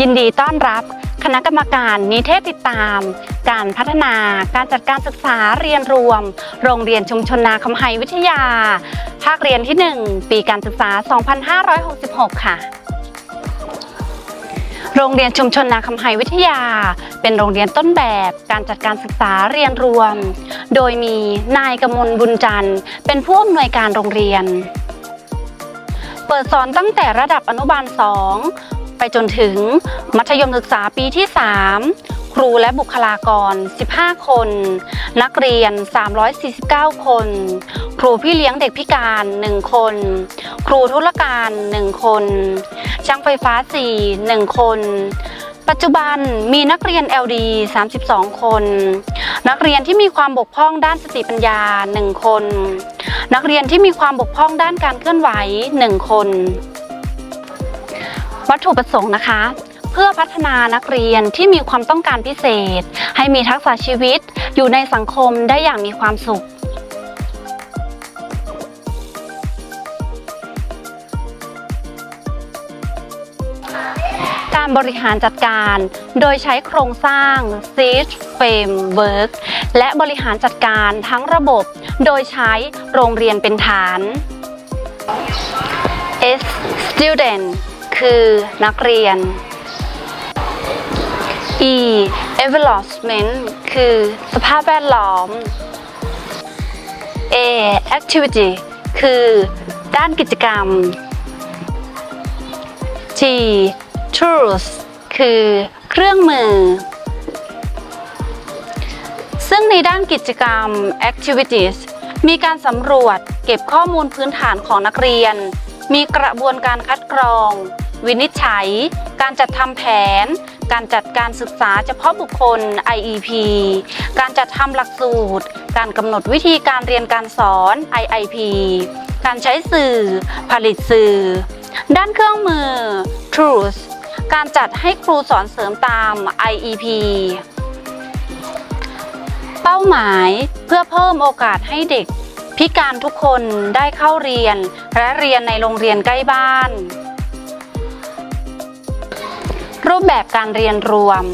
ยินดีต้อนรับคณะกรรมการนิเทศติดตาม การพัฒนาการจัดการศึกษาเรียนรวม โรงเรียนชุมชนนาคำไฮวิทยา ภาคเรียนที่ 1 ปีการศึกษา 2566 ค่ะ โรงเรียนชุมชนนาคำไฮวิทยา เป็นโรงเรียนต้นแบบการจัดการศึกษาเรียนรวม โดยมีนายกมลบุญจันทร์ เป็นผู้อำนวยการโรงเรียน เปิดสอนตั้งแต่ระดับอนุบาล 2 จนถึงมัธยมศึกษาปีที่ 3 ครูและบุคลากร 15 คน นักเรียน 349 คน ครูพี่เลี้ยงเด็กพิการ 1 คน ครูธุรการ 1 คน ช่างไฟฟ้า 4 1 คน ปัจจุบันมีนักเรียน LD 32 คน นักเรียนที่มีความบกพร่องด้านสติปัญญา 1 คน นักเรียนที่มีความบกพร่องด้านการเคลื่อนไหว 1 คน วัตถุประสงค์นะคะ เพื่อพัฒนานักเรียนที่มีความต้องการพิเศษ ให้มีทักษะชีวิตอยู่ในสังคมได้อย่างมีความสุขการบริหารจัดการ โดยใช้โครงสร้าง Seed Framework และบริหารจัดการทั้งระบบ โดยใช้โรงเรียนเป็นฐาน S student คือนักเรียน E environment คือสภาพแวดล้อม A activity คือด้านกิจกรรม T tools คือเครื่องมือ ซึ่งในด้านกิจกรรม activities มีการสำรวจเก็บข้อมูลพื้นฐานของนักเรียน มีกระบวนการคัดกรอง วินิจฉัย การจัดทำแผน การจัดการศึกษาเฉพาะบุคคล IEP การจัดทำหลักสูตร การกำหนดวิธีการเรียนการสอน IIP การใช้สื่อ ผลิตสื่อ ด้านเครื่องมือ Tools การจัดให้ครูสอนเสริมตาม IEP เป้าหมายเพื่อเพิ่มโอกาสให้เด็ก พิการทุกคนได้เข้าเรียน และเรียนในโรงเรียนใกล้บ้าน รูปแบบการเรียนรวม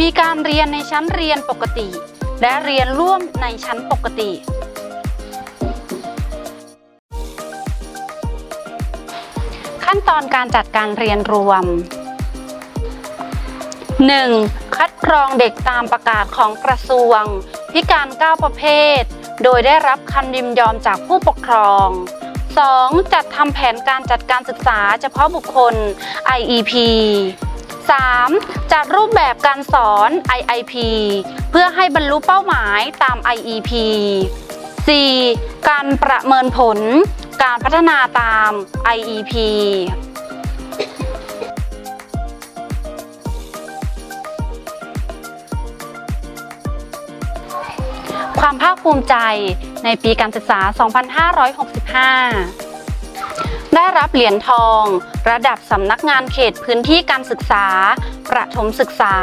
มีการเรียนในชั้นเรียนปกติ และเรียนร่วมในชั้นปกติ ขั้นตอนการจัดการเรียนรวม 1. คัดกรองเด็กตามประกาศของกระทรวง พิการ 9 ประเภท โดยได้รับคำยินยอมจากผู้ปกครอง 2. จัดทำแผนการจัดการศึกษาเฉพาะบุคคล IEP 3. จัดรูปแบบการสอน IIP เพื่อให้บรรลุเป้าหมายตาม IEP 4. การประเมินผล การพัฒนาตาม IEP ความภาคภูมิใจในปีการศึกษา 2565 ได้รับเหรียญทอง ระดับสำนักงานเขตพื้นที่การศึกษา ประถมศึกษา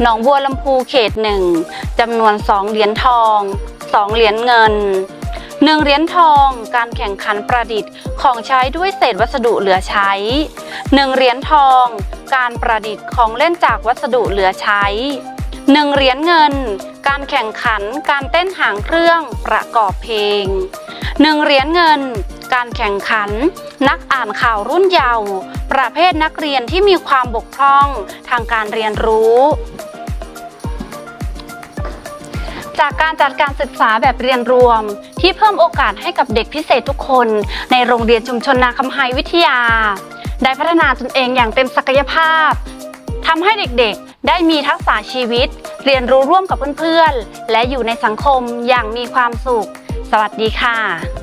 หนองบัวลำพูเขตหนึ่งจำนวน 2 เหรียญทอง 2 เหรียญเงิน1เหรียญทองการแข่งขันประดิษฐ์ของใช้ด้วยเศษวัสดุเหลือใช้1เหรียญทอง การประดิษฐ์ของเล่นจากวัสดุเหลือใช้ 1เหรียญเงิน การแข่งขันการเต้นหางเครื่องประกอบเพลง 1เหรียญเงิน การแข่งขัน นักอ่านข่าวรุ่นเยาว์ประเภทนักเรียนที่มีความบกพร่องทางการเรียนรู้ จากการจัดการศึกษาแบบเรียนรวม ที่เพิ่มโอกาสให้กับเด็กพิเศษทุกคน ในโรงเรียนชุมชนนาคำไฮวิทยา ได้พัฒนาตนเองอย่างเต็มศักยภาพทำให้เด็กๆ ได้มีทักษะชีวิต เรียนรู้ร่วมกับเพื่อนๆ และอยู่ในสังคมอย่างมีความสุข สวัสดีค่ะ